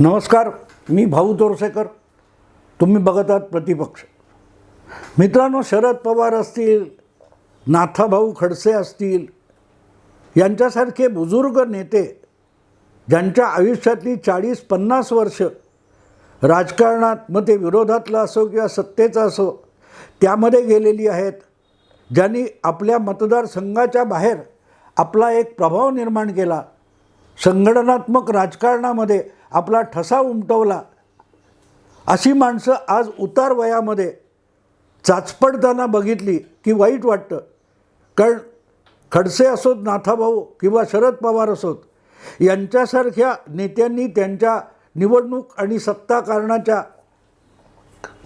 नमस्कार मी भाऊ तोरसेकर तुम्ही बघत आहात प्रतिपक्ष. मित्रांनो शरद पवार असतील नाथाभाऊ खडसे असतील यांच्यासारखे बुजुर्ग नेते ज्यांच्या आयुष्यातली चाळीस पन्नास वर्ष राजकारणात मग ते विरोधातलं असो किंवा सत्तेचं असो त्यामध्ये गेलेली आहेत ज्यांनी आपल्या मतदारसंघाच्या बाहेर आपला एक प्रभाव निर्माण केला संघटनात्मक राजकारणामध्ये आपला ठसा उमटवला. अशी माणसं आज उतार वयामध्ये चाचपडताना बघितली की वाईट वाटतं. कारण खडसे असोत नाथाभाऊ किंवा शरद पवार असोत यांच्यासारख्या नेत्यांनी त्यांच्या निवडणूक आणि सत्ता कारणाच्या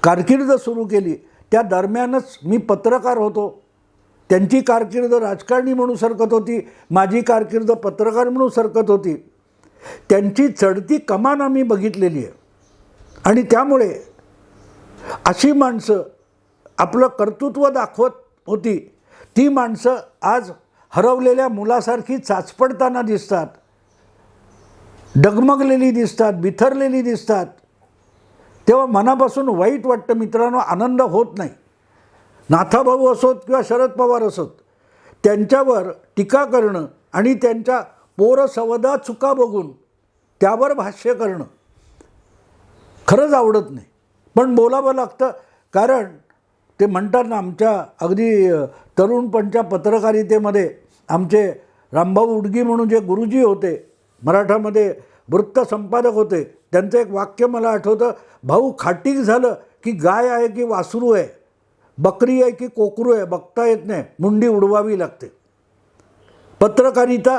कारकीर्द सुरू केली. त्या दरम्यानच मी पत्रकार होतो. त्यांची कारकीर्द राजकारणी म्हणून सरकत होती. माझी कारकीर्द पत्रकार म्हणून सरकत होती. त्यांची चढती कमान आम्ही बघितलेली आहे. आणि त्यामुळे अशी माणसं आपलं कर्तृत्व दाखवत होती. ती माणसं आज हरवलेल्या मुलासारखी चाचपडताना दिसतात. डगमगलेली दिसतात बिथरलेली दिसतात. तेव्हा मनापासून वाईट वाटतं मित्रांनो आनंद होत नाही. नाथाभाऊ असोत किंवा शरद पवार असोत त्यांच्यावर टीका करणं आणि त्यांच्या पोरसवदा चुका बघून त्यावर भाष्य करणं खरंच आवडत नाही. पण बोलावं लागतं कारण ते म्हणतात ना आमच्या अगदी तरुणपणच्या पत्रकारितेमध्ये आमचे रामभाऊ उडगी म्हणून जे गुरुजी होते मराठामध्ये वृत्त संपादक होते त्यांचं एक वाक्य मला आठवतं भाऊ खाटीक झालं की गाय आहे की वासरू आहे बकरी आहे की कोकरू आहे बघता येत नाही मुंडी उडवावी लागते. पत्रकारिता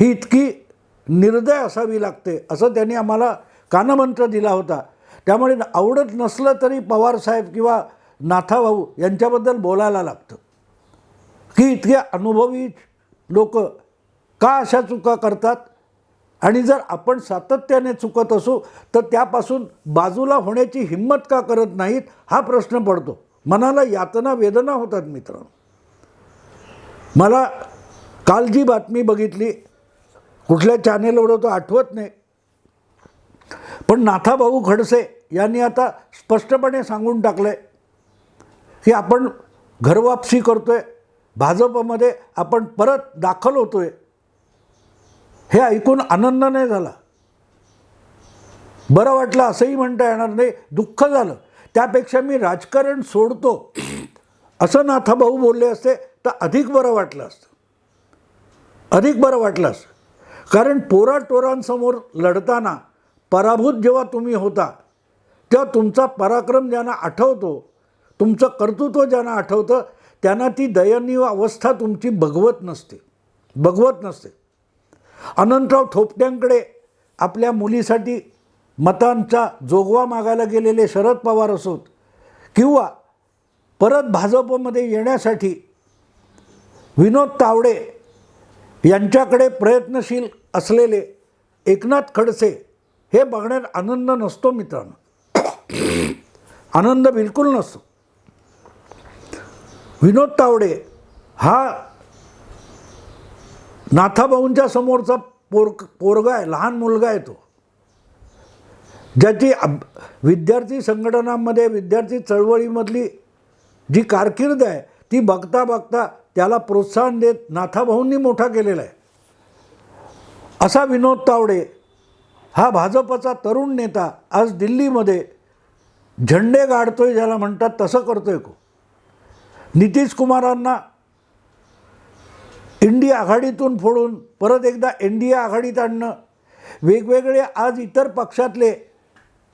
ही इतकी निर्दय असावी लागते असं त्यांनी आम्हाला कानमंत्र दिला होता. त्यामुळे आवडत नसलं तरी पवारसाहेब किंवा नाथाभाऊ यांच्याबद्दल बोलायला लागतं. की इतके अनुभवी लोक का अशा चुका करतात? आणि जर आपण सातत्याने चुकत असू तर त्यापासून बाजूला होण्याची हिंमत का करत नाहीत हा प्रश्न पडतो. मनाला यातना वेदना होतात मित्रांनो. मला काल जी बातमी बघितली. कुठल्या चॅनेलवर होतं आठवत नाही. पण नाथाभाऊ खडसे यांनी आता स्पष्टपणे सांगून टाकलं आहे की आपण घरवापसी करतो आहे भाजपमध्ये आपण परत दाखल होतो आहे हे ऐकून आनंद नाही झाला. बरं वाटलं असंही म्हणता येणार नाही दुःख झालं. त्यापेक्षा मी राजकारण सोडतो. असं नाथाभाऊ बोलले असते तर अधिक बरं वाटलं असतं. अधिक बरं वाटलं असतं. कारण पोराटोरांसमोर लढताना पराभूत जेव्हा तुम्ही होता तेव्हा तुमचा पराक्रम ज्यांना आठवतो तुमचं कर्तृत्व ज्यांना आठवतं त्यांना ती दयनीय अवस्था तुमची भगवत नसते भगवत नसते. अनंतराव थोपट्यांकडे आपल्या मुलीसाठी मतांचा जोगवा मागायला गेलेले शरद पवार असोत किंवा परत भाजपमध्ये येण्यासाठी विनोद तावडे यांच्याकडे प्रयत्नशील असलेले एकनाथ खडसे हे बघण्यात आनंद नसतो मित्रांनो. आनंद बिलकुल नसतो. विनोद तावडे हा नाथाभाऊंच्या समोरचा पोर पोरगा आहे लहान मुलगा आहे तो. ज्याची अब विद्यार्थी संघटनांमध्ये विद्यार्थी चळवळीमधली जी कारकीर्द आहे ती बघता बघता त्याला प्रोत्साहन देत नाथाभाऊंनी मोठा केलेला आहे. असा विनोद तावडे हा भाजपचा तरुण नेता आज दिल्लीमध्ये झेंडे गाडतोय ज्याला म्हणतात तसं करतोय को. नितीश कुमारांना इंडिया आघाडीतून फोडून परत एकदा एन डी ए आघाडीत आणणं वेगवेगळे आज इतर पक्षातले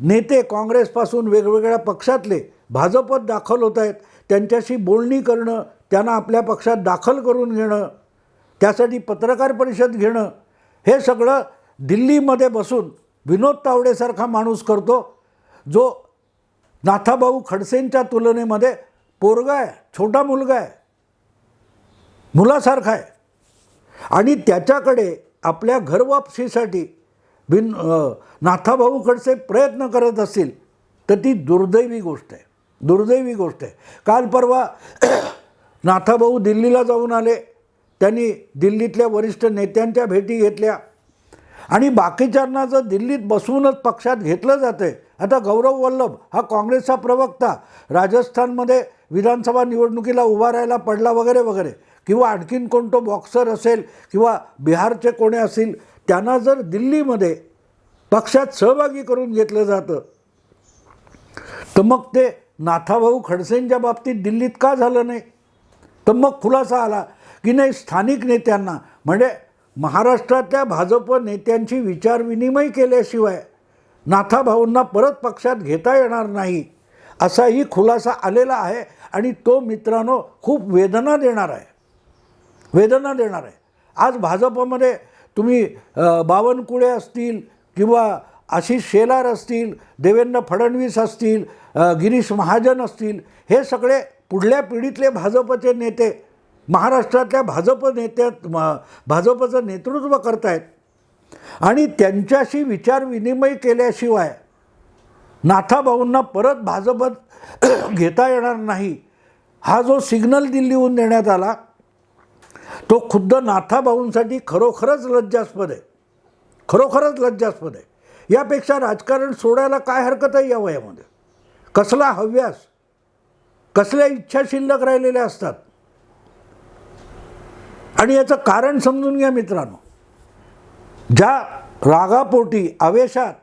नेते काँग्रेसपासून वेगवेगळ्या पक्षातले भाजपत दाखल होत आहेत. त्यांच्याशी बोलणी करणं त्यांना आपल्या पक्षात दाखल करून घेणं त्यासाठी पत्रकार परिषद घेणं हे सगळं दिल्लीमध्ये बसून विनोद तावडेसारखा माणूस करतो जो नाथाभाऊ खडसेंच्या तुलनेमध्ये पोरगा आहे छोटा मुलगा आहे मुलासारखा आहे. आणि त्याच्याकडे आपल्या घरवापसीसाठी बिन नाथाभाऊ खडसे प्रयत्न करत असतील तर ती दुर्दैवी गोष्ट आहे. दुर्दैवी गोष्ट आहे. काल परवा नाथाभाऊ दिल्लीला जाऊन आले. त्यांनी दिल्लीतल्या वरिष्ठ नेत्यांच्या भेटी घेतल्या. आणि बाकीच्यांना जर दिल्लीत बसवूनच पक्षात घेतलं जाते आता गौरव वल्लभ हा काँग्रेसचा प्रवक्ता राजस्थानमध्ये विधानसभा निवडणुकीला उभा राहायला पडला वगैरे वगैरे किंवा आणखीन कोणतो बॉक्सर असेल किंवा बिहारचे कोणी असतील त्यांना जर दिल्लीमध्ये पक्षात सहभागी करून घेतलं जातं तर मग ते नाथाभाऊ खडसेंच्या बाबतीत दिल्लीत का झालं नाही? तर मग खुलासा आला की नाही स्थानिक नेत्यांना म्हणजे महाराष्ट्रातल्या भाजप नेत्यांची विचारविनिमय केल्याशिवाय नाथाभाऊंना परत पक्षात घेता येणार नाही असाही खुलासा आलेला आहे आणि तो मित्रांनो खूप वेदना देणार आहे. वेदना देणार आहे. आज भाजपमध्ये तुम्ही बावनकुळे असतील किंवा आशिष शेलार असतील देवेंद्र फडणवीस असतील गिरीश महाजन असतील हे सगळे पुढल्या पिढीतले भाजपचे नेते महाराष्ट्रातल्या भाजप नेत्यात म- भाजपचं नेतृत्व करतायत. आणि त्यांच्याशी विचारविनिमय केल्याशिवाय नाथाभाऊंना परत भाजपत घेता येणार नाही. हा जो सिग्नल दिल्लीहून देण्यात आला तो खुद्द नाथाभाऊंसाठी खरोखरच लज्जास्पद आहे. खरोखरच लज्जास्पद आहे. यापेक्षा राजकारण सोडायला काय हरकत आहे या वयामध्ये कसला हव्यास? कसल्या इच्छा शिल्लक राहिलेल्या असतात? आणि याचं कारण समजून घ्या मित्रांनो. ज्या रागापोटी आवेशात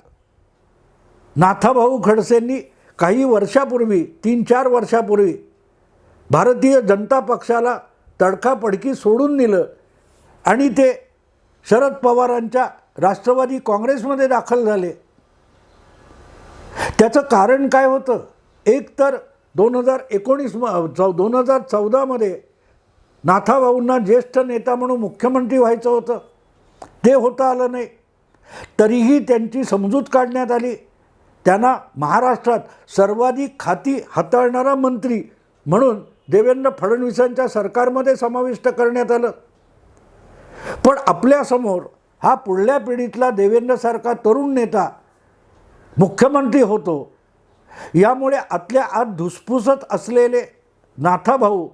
नाथाभाऊ खडसेंनी काही वर्षापूर्वी तीन चार वर्षापूर्वी भारतीय जनता पक्षाला तडकापडकी सोडून दिलं आणि ते शरद पवारांच्या राष्ट्रवादी काँग्रेसमध्ये दाखल झाले. त्याचं कारण काय होतं? एक तर दोन हजार एकोणीस चौ दोन हजार चौदामध्ये नाथाभाऊंना ज्येष्ठ नेता म्हणून मुख्यमंत्री व्हायचं होतं. ते होता आलं नाही. तरीही त्यांची समजूत काढण्यात आली. त्यांना महाराष्ट्रात सर्वाधिक खाती हाताळणारा मंत्री म्हणून देवेंद्र फडणवीसांच्या सरकारमध्ये समाविष्ट करण्यात आलं. पण आपल्यासमोर हा पुढल्या पिढीतला देवेंद्रसारखा तरुण नेता मुख्यमंत्री होतो यामुळे आतल्या आत धुसफुसत असलेले नाथाभाऊ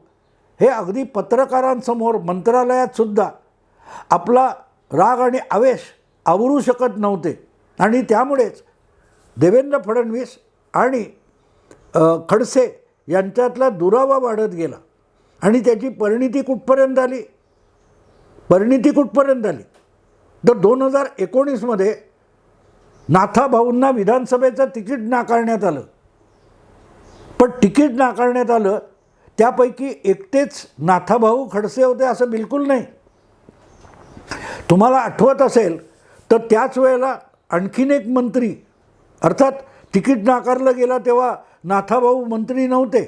हे अगदी पत्रकारांसमोर मंत्रालयातसुद्धा आपला राग आणि आवेश आवरू शकत नव्हते. आणि त्यामुळेच देवेंद्र फडणवीस आणि खडसे यांच्यातला दुरावा वाढत गेला. आणि त्याची परिणिती कुठपर्यंत आली? परिणिती कुठपर्यंत आली? तर दोन हजार एकोणीसमध्ये नाथाभाऊंना विधानसभेचं तिकीट नाकारण्यात आलं. पण तिकीट नाकारण्यात आलं त्यापैकी एकटेच नाथाभाऊ खडसे होते असं बिलकुल नाही. तुम्हाला आठवत असेल तर त्याच वेळेला आणखीन एक मंत्री अर्थात तिकीट नाकारलं गेलं तेव्हा नाथाभाऊ मंत्री नव्हते.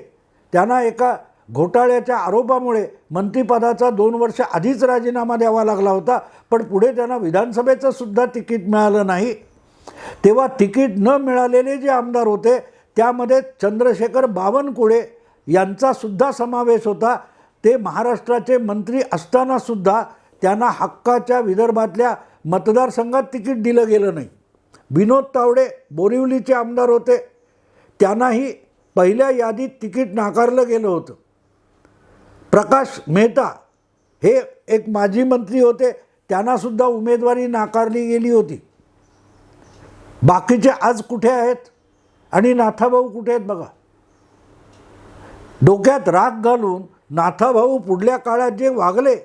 त्यांना एका घोटाळ्याच्या आरोपामुळे मंत्रिपदाचा दोन वर्ष आधीच राजीनामा द्यावा लागला होता पण पुढे त्यांना विधानसभेचं सुद्धा तिकीट मिळालं नाही. तेव्हा तिकीट न मिळालेले जे आमदार होते त्यामध्ये चंद्रशेखर बावनकुळे यांचासुद्धा समावेश होता. ते महाराष्ट्राचे मंत्री असतानासुद्धा त्यांना हक्काच्या विदर्भातल्या मतदारसंघात तिकीट दिलं गेलं नाही. विनोद तावडे बोरिवलीचे आमदार होते. त्यांनाही पहिल्या यादीत तिकीट नाकारलं गेलं होतं. प्रकाश मेहता हे एक माजी मंत्री होते. त्यांनासुद्धा उमेदवारी नाकारली गेली होती. बाकीचे आज कुठे आहेत? आणि नाथाभाऊ कुठे आहेत बघा? डोक्यात राग घालून नाथाभाऊ पुढल्या काळात जे वागले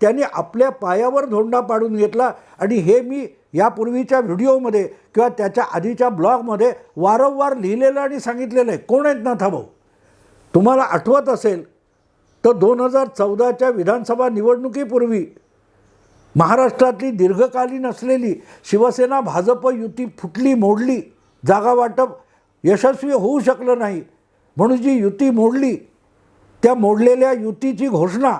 त्यांनी आपल्या पायावर धोंडा पाडून घेतला. आणि हे मी यापूर्वीच्या व्हिडिओमध्ये किंवा त्याच्या आधीच्या ब्लॉगमध्ये वारंवार लिहिलेलं आणि सांगितलेलं आहे. कोण आहेत नाथाभाऊ? तुम्हाला आठवत असेल तर दोन हजार चौदाच्या विधानसभा निवडणुकीपूर्वी महाराष्ट्रातली दीर्घकालीन असलेली शिवसेना भाजप युती फुटली मोडली जागा वाटप यशस्वी होऊ शकलं नाही. म्हणून जी युती मोडली त्या मोडलेल्या युतीची घोषणा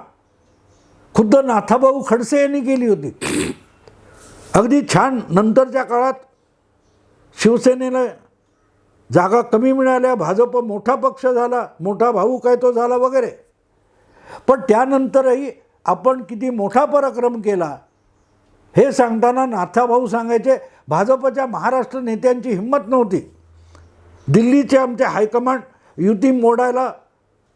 खुद्द नाथाभाऊ खडसे यांनी केली होती. अगदी छान नंतरच्या काळात शिवसेनेला जागा कमी मिळाल्या भाजप मोठा पक्ष झाला मोठा भाऊ काय तो झाला वगैरे. पण त्यानंतरही आपण किती मोठा पराक्रम केला. हे सांगताना नाथाभाऊ सांगायचे भाजपच्या महाराष्ट्र नेत्यांची हिंमत नव्हती. दिल्लीचे आमचे हायकमांड युती मोडायला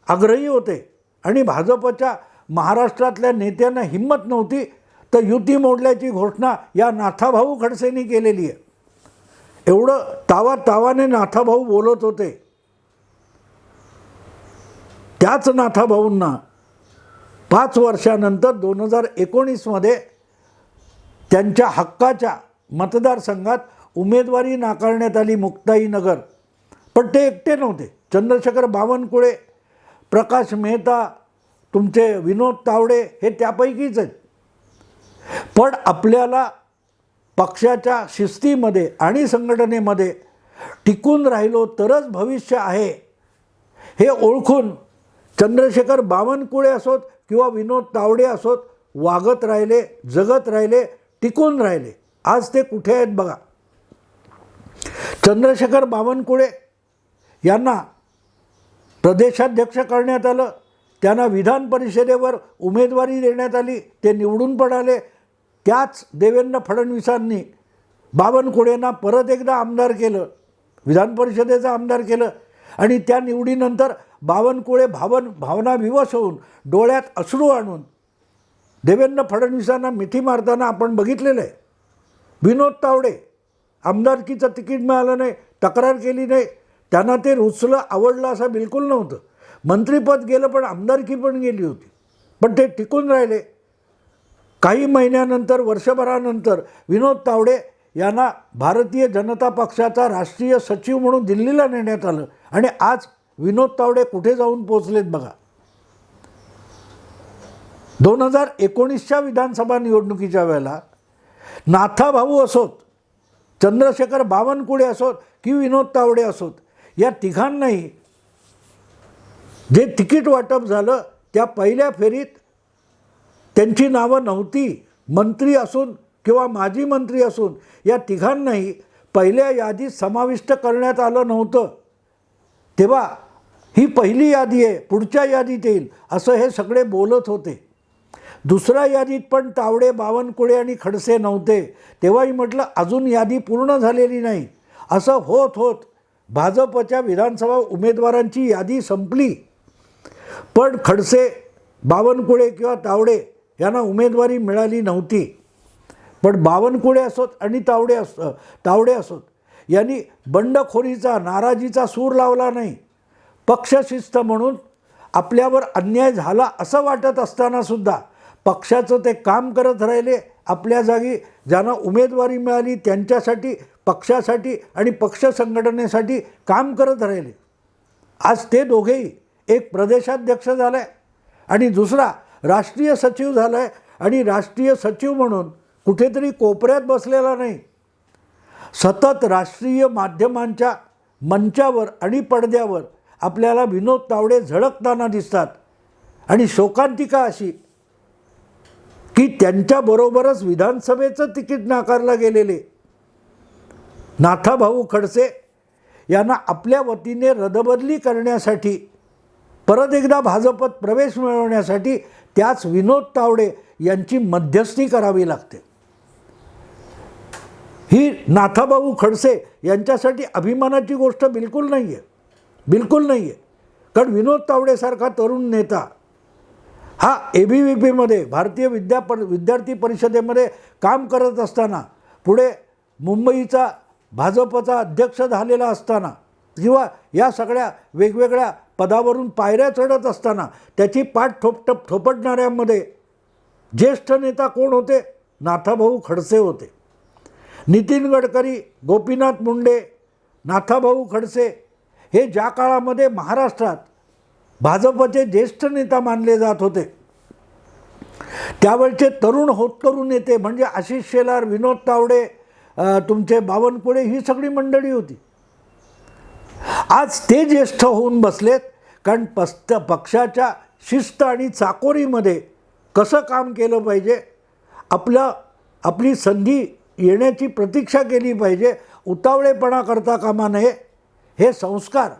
आग्रही होते आणि भाजपच्या महाराष्ट्रातल्या नेत्यांना हिंमत नव्हती तर युती मोडल्याची घोषणा या नाथाभाऊ खडसेंनी केलेली आहे. एवढं तावा तावाने नाथाभाऊ बोलत होते. त्याच नाथाभाऊंना पाच वर्षानंतर दोन हजार एकोणीसमध्ये त्यांच्या हक्काच्या मतदारसंघात उमेदवारी नाकारण्यात आली मुक्ताईनगर. पण ते एकटे नव्हते. चंद्रशेखर बावनकुळे प्रकाश मेहता तुमचे विनोद तावडे हे त्यापैकीच आहेत. पण आपल्याला पक्षाच्या शिस्तीमध्ये आणि संघटनेमध्ये टिकून राहिलो तरच भविष्य आहे. हे ओळखून चंद्रशेखर बावनकुळे असोत किंवा विनोद तावडे असोत वागत राहिले जगत राहिले टिकून राहिले. आज ते कुठे आहेत बघा? चंद्रशेखर बावनकुळे यांना प्रदेशाध्यक्ष करण्यात आलं. त्यांना विधान परिषदेवर उमेदवारी देण्यात आली. ते निवडून पण आले. त्याच देवेंद्र फडणवीसांनी बावनकुळेंना परत एकदा आमदार केलं. विधान परिषदेचं आमदार केलं. आणि त्या निवडीनंतर बावनकुळे भावन भावनाविवश होऊन डोळ्यात अश्रू आणून देवेंद्र फडणवीसांना मिठी मारताना आपण बघितलेलं आहे. विनोद तावडे आमदारकीचं तिकीट मिळालं नाही तक्रार केली नाही त्यांना ते रुचलं आवडलं असं बिलकुल नव्हतं. मंत्रिपद गेलं पण आमदारकी पण गेली होती. पण ते टिकून राहिले. काही महिन्यानंतर वर्षभरानंतर विनोद तावडे यांना भारतीय जनता पक्षाचा राष्ट्रीय सचिव म्हणून दिल्लीला नेण्यात आलं. आणि आज विनोद तावडे कुठे जाऊन पोचलेत बघा. दोन हजार एकोणीसच्या विधानसभा निवडणुकीच्या वेळेला नाथाभाऊ असोत चंद्रशेखर बावनकुळे असोत की विनोद तावडे असोत या तिघांनाही जे तिकीट वाटप झालं त्या पहिल्या फेरीत त्यांची नावं नव्हती. मंत्री असून किंवा माजी मंत्री असून या तिघांनाही पहिल्या यादीत समाविष्ट करण्यात आलं नव्हतं. तेव्हा ही पहिली यादी आहे पुढच्या यादीत येईल असं हे सगळे बोलत होते. दुसऱ्या यादीत पण तावडे बावनकुळे आणि खडसे नव्हते. तेव्हाही म्हटलं अजून यादी पूर्ण झालेली नाही. असं होत होत भाजपच्या विधानसभा उमेदवारांची यादी संपली. पण खडसे बावनकुळे किंवा तावडे यांना उमेदवारी मिळाली नव्हती. पण बावनकुळे असोत आणि तावडे अस तावडे असोत. यांनी बंडखोरीचा नाराजीचा सूर लावला नाही. पक्षशिस्त म्हणून आपल्यावर अन्याय झाला असं वाटत असतानासुद्धा पक्षाचं ते काम करत राहिले आपल्या जागी ज्यांना उमेदवारी मिळाली त्यांच्यासाठी पक्षासाठी आणि पक्ष संघटनेसाठी काम करत राहिले. आज ते दोघेही एक प्रदेशाध्यक्ष झाला आहे आणि दुसरा राष्ट्रीय सचिव झाला आहे आणि राष्ट्रीय सचिव म्हणून कुठेतरी कोपऱ्यात बसलेला नाही. सतत राष्ट्रीय माध्यमांच्या मंचावर आणि पडद्यावर आपल्याला विनोद तावडे झळकताना दिसतात. आणि शोकांतिका अशी की त्यांच्याबरोबरच विधानसभेचं तिकीट नाकारला गेलेले. नाथाभाऊ खडसे यांना आपल्या वतीने रदबदली करण्यासाठी परत एकदा भाजपत प्रवेश मिळवण्यासाठी त्याच विनोद तावडे यांची मध्यस्थी करावी लागते. ही नाथाभाऊ खडसे यांच्यासाठी अभिमानाची गोष्ट बिलकुल नाही आहे बिलकुल नाही आहे कारण विनोद तावडेसारखा तरुण नेता हा ए बी व्ही पीमध्ये भारतीय विद्या पर विद्यार्थी परिषदेमध्ये काम करत असताना पुढे मुंबईचा भाजपचा अध्यक्ष झालेला असताना किंवा या सगळ्या वेगवेगळ्या पदावरून पायऱ्या चढत असताना त्याची पाठ ठोपटप थोपटणाऱ्यांमध्ये ज्येष्ठ नेता कोण होते? नाथाभाऊ खडसे होते. नितीन गडकरी गोपीनाथ मुंडे नाथाभाऊ खडसे हे ज्या काळामध्ये महाराष्ट्रात भाजपचे ज्येष्ठ नेता मानले जात होते त्यावेळचे तरुण होतकरू नेते म्हणजे आशिष शेलार विनोद तावडे तुमचे बावनकुळे ही सगळी मंडळी होती. आज ते ज्येष्ठ होऊन बसलेत कारण पस्त पक्षाच्या शिस्त आणि चाकोरीमध्ये कसं काम केलं पाहिजे आपलं आपली संधी येण्याची प्रतीक्षा केली पाहिजे. उतावळेपणा करता कामा नये. हे संस्कार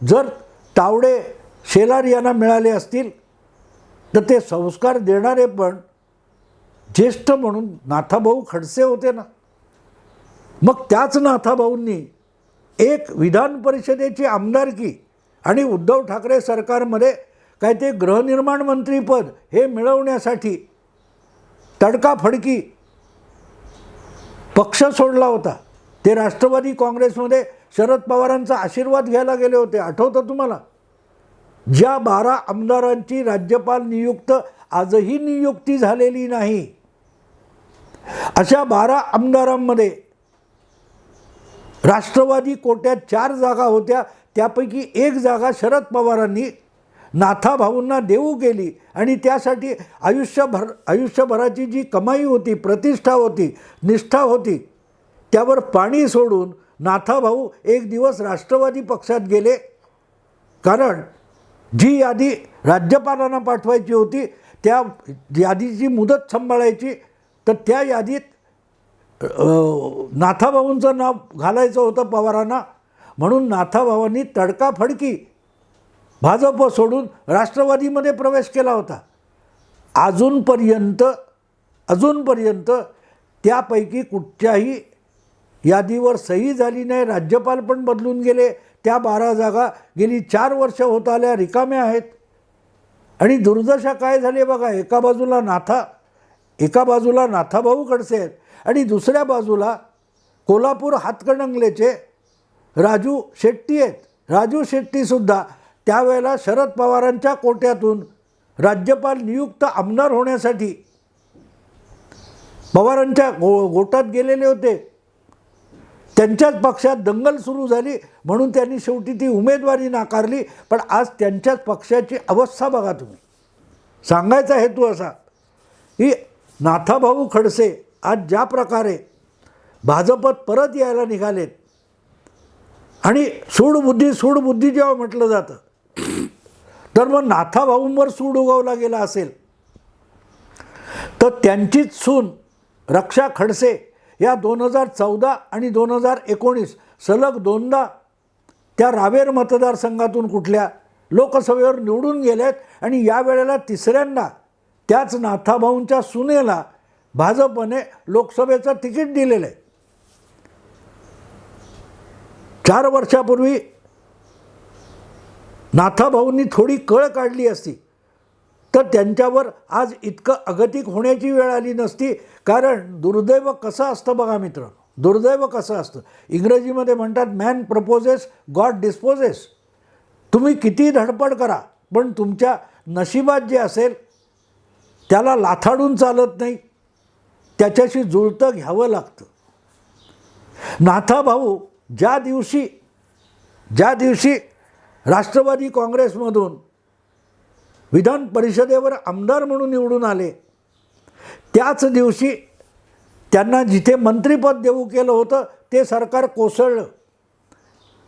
जर तावडे शेलार यांना मिळाले असतील तर ते संस्कार देणारे पण ज्येष्ठ म्हणून नाथाभाऊ खडसे होते ना. मग त्याच नाथाभाऊंनी एक विधान परिषदेची आमदारकी आणि उद्धव ठाकरे सरकारमध्ये काय ते गृहनिर्माण मंत्रीपद हे मिळवण्यासाठी तडकाफडकी पक्ष सोडला होता. ते राष्ट्रवादी काँग्रेसमध्ये शरद पवारांचा आशीर्वाद घ्यायला गेले होते. आठवतं तुम्हाला? ज्या बारा आमदारांची राज्यपाल नियुक्त आजही नियुक्ती झालेली नाही अशा बारा आमदारांमध्ये राष्ट्रवादी कोट्यात चार जागा होत्या. त्यापैकी एक जागा शरद पवारांनी नाथाभाऊंना देऊ गेली आणि त्यासाठी आयुष्यभर आयुष्यभराची जी कमाई होती प्रतिष्ठा होती निष्ठा होती त्यावर पाणी सोडून नाथाभाऊ एक दिवस राष्ट्रवादी पक्षात गेले. कारण जी यादी राज्यपालांना पाठवायची होती त्या यादीची मुदत सांभाळायची तर त्या यादीत नाथाभाऊंचं नाव घालायचं होतं पवारांना. म्हणून नाथाभावांनी तडकाफडकी भाजप सोडून राष्ट्रवादीमध्ये प्रवेश केला होता. अजूनपर्यंत अजूनपर्यंत त्यापैकी कुठच्याही यादीवर सही झाली नाही. राज्यपाल पण बदलून गेले. त्या बारा जागा गेली चार वर्ष होत आल्या रिकाम्या आहेत. आणि दुर्दशा काय झाली बघा एका बाजूला नाथा एका बाजूला नाथाभाऊ खडसे आहेत. आणि दुसऱ्या बाजूला कोल्हापूर हातकणंगलेचे राजू शेट्टी आहेत. राजू शेट्टीसुद्धा त्यावेळेला शरद पवारांच्या कोट्यातून राज्यपाल नियुक्त आमदार होण्यासाठी पवारांच्या गो गोटात गेलेले होते. त्यांच्याच पक्षात दंगल सुरू झाली म्हणून त्यांनी शेवटी ती उमेदवारी नाकारली. पण आज त्यांच्याच पक्षाची अवस्था बघा तुम्ही. सांगायचा हेतू असा की नाथाभाऊ खडसे आज ज्या प्रकारे भाजपत परत यायला निघालेत आणि सूडबुद्धी सूडबुद्धी जेव्हा म्हटलं जातं तर मग नाथाभाऊंवर सूड उगवला गेला असेल तर त्यांचीच सून रक्षा खडसे या दोन हजार चौदा आणि दोन हजार एकोणीस सलग दोनदा त्या रावेर मतदारसंघातून कुठल्या लोकसभेवर निवडून गेल्यात आणि यावेळेला तिसऱ्यांदा त्याच नाथाभाऊंच्या सुनेला भाजपने लोकसभेचं तिकीट दिलेलं आहे. चार वर्षापूर्वी नाथाभाऊंनी थोडी कळ काढली असती. तर त्यांच्यावर आज इतकं अगतिक होण्याची वेळ आली नसती. कारण दुर्दैव कसं असतं बघा मित्र दुर्दैव कसं असतं? इंग्रजीमध्ये म्हणतात मॅन प्रपोजेस गॉड डिस्पोजेस तुम्ही किती धडपड करा पण तुमच्या नशिबात जे असेल त्याला लाथाडून चालत नाही. त्याच्याशी जुळतं घ्यावं लागतं. नाथाभाऊ ज्या दिवशी ज्या दिवशी राष्ट्रवादी काँग्रेसमधून विधान परिषदेवर आमदार म्हणून निवडून आले. त्याच दिवशी त्यांना जिथे मंत्रिपद देऊ केलं होतं ते सरकार कोसळलं.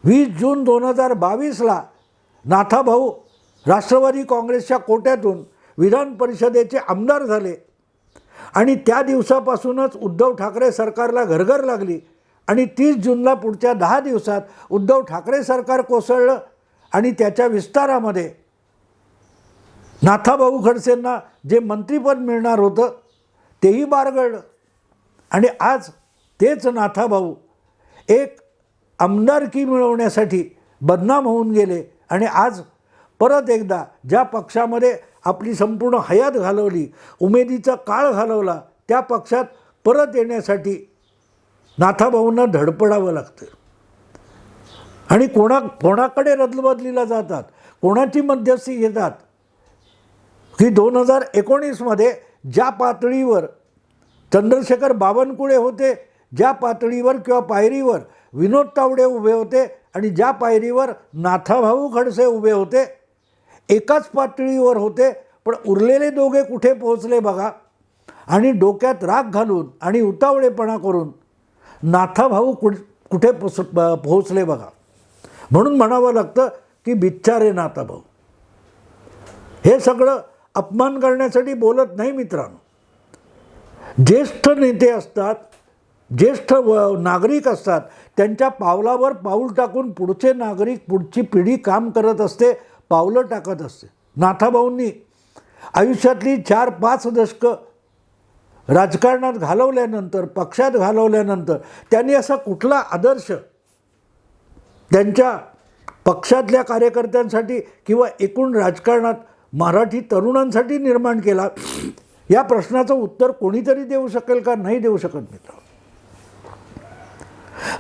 वीस जून दोन हजार बावीसला नाथाभाऊ राष्ट्रवादी काँग्रेसच्या कोट्यातून विधान परिषदेचे आमदार झाले आणि त्या दिवसापासूनच उद्धव ठाकरे सरकारला घरघर लागली आणि तीस जूनला पुढच्या दहा दिवसात उद्धव ठाकरे सरकार कोसळलं आणि त्याच्या विस्तारामध्ये नाथाभाऊ खडसेंना जे मंत्रिपद मिळणार होतं तेही बारगळलं. आणि आज तेच नाथाभाऊ एक आमदारकी मिळवण्यासाठी बदनाम होऊन गेले. आणि आज परत एकदा ज्या पक्षामध्ये आपली संपूर्ण हयात घालवली उमेदीचा काळ घालवला त्या पक्षात परत येण्यासाठी नाथाभाऊंना धडपडावं लागतं. आणि कोणा कोणाकडे रदलबदलीला जातात? कोणाची मध्यस्थी घेतात? की दोन हजार एकोणीसमध्ये ज्या पातळीवर चंद्रशेखर बावनकुळे होते ज्या पातळीवर किंवा पायरीवर विनोद तावडे उभे होते आणि ज्या पायरीवर नाथाभाऊ खडसे उभे होते एकाच पातळीवर होते पण उरलेले दोघे कुठे पोहोचले बघा? आणि डोक्यात राग घालून आणि उतावळेपणा करून नाथाभाऊ कुठ कुठे पोस पोहोचले बघा. म्हणून म्हणावं लागतं की बिच्चारे नाथाभाऊ हे सगळं अपमान करण्यासाठी बोलत नाही मित्रांनो. ज्येष्ठ नेते असतात ज्येष्ठ व नागरिक असतात त्यांच्या पावलावर पाऊल टाकून पुढचे नागरिक पुढची पिढी काम करत असते पावलं टाकत असते. नाथाभाऊंनी आयुष्यातली चार पाच दशकं राजकारणात घालवल्यानंतर पक्षात घालवल्यानंतर त्यांनी असा कुठला आदर्श त्यांच्या पक्षातल्या कार्यकर्त्यांसाठी किंवा एकूण राजकारणात मराठी तरुणांसाठी निर्माण केला या प्रश्नाचं उत्तर कोणीतरी देऊ शकेल का? नाही देऊ शकत मित्र.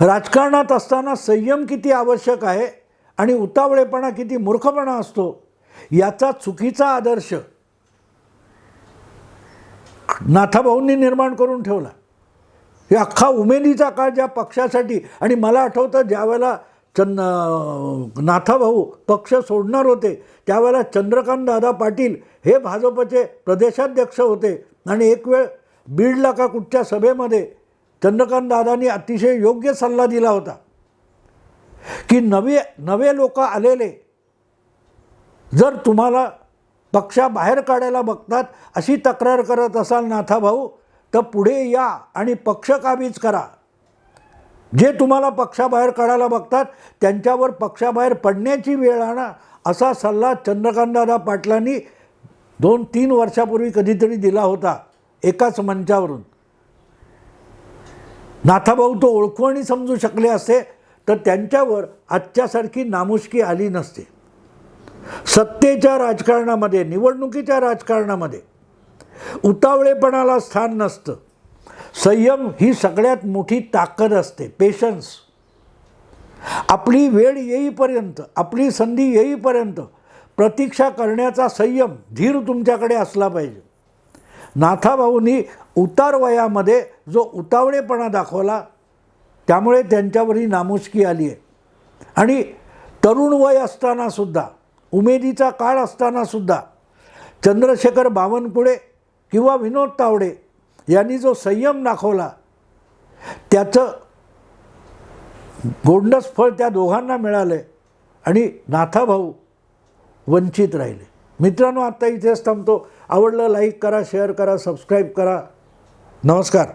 राजकारणात असताना संयम किती आवश्यक आहे आणि उतावळेपणा किती मूर्खपणा असतो याचा चुकीचा आदर्श नाथाभाऊंनी निर्माण करून ठेवला. हे अख्खा उमेदीचा काळ ज्या पक्षासाठी आणि मला आठवतं ज्यावेळेला चंद नाथाभाऊ पक्ष सोडणार होते. त्यावेळेला चंद्रकांत दादा पाटील हे भाजपचे प्रदेशाध्यक्ष होते. आणि एक वेळ बीडला का कुठच्या सभेमध्ये चंद्रकांत दादांनी अतिशय योग्य सल्ला दिला होता. की नवे नवे लोक आलेले जर तुम्हाला पक्षाबाहेर काढायला बघतात अशी तक्रार करत असाल नाथाभाऊ तर पुढे या आणि पक्ष काबीज करा. जे तुम्हाला पक्षाबाहेर काढायला बघतात त्यांच्यावर पक्षाबाहेर पडण्याची वेळ आणा असा सल्ला चंद्रकांतदादा पाटलांनी दोन तीन वर्षापूर्वी कधीतरी दिला होता एकाच मंचावरून. नाथाभाऊ तो ओळखू आणि समजू शकले असते तर त्यांच्यावर आजच्यासारखी नामुष्की आली नसते. सत्तेच्या राजकारणामध्ये निवडणुकीच्या राजकारणामध्ये उतावळेपणाला स्थान नसतं. संयम ही सगळ्यात मोठी ताकद असते पेशन्स आपली वेळ येईपर्यंत आपली संधी येईपर्यंत प्रतीक्षा करण्याचा संयम धीर तुमच्याकडे असला पाहिजे. नाथाभाऊंनी उतार वयामध्ये जो उतावळेपणा दाखवला त्यामुळे त्यांच्यावरही नामुष्की आली आहे. आणि तरुण वय असतानासुद्धा उमेदीचा काळ असतानासुद्धा चंद्रशेखर बावनकुळे किंवा विनोद तावडे यांनी जो संयम दाखवला त्याचं गोंडस फळ त्या दोघांना मिळालं आहे आणि नाथाभाऊ वंचित राहिले. मित्रांनो आत्ता इथेच थांबतो. आवडलं लाईक करा शेअर करा सबस्क्राईब करा. नमस्कार.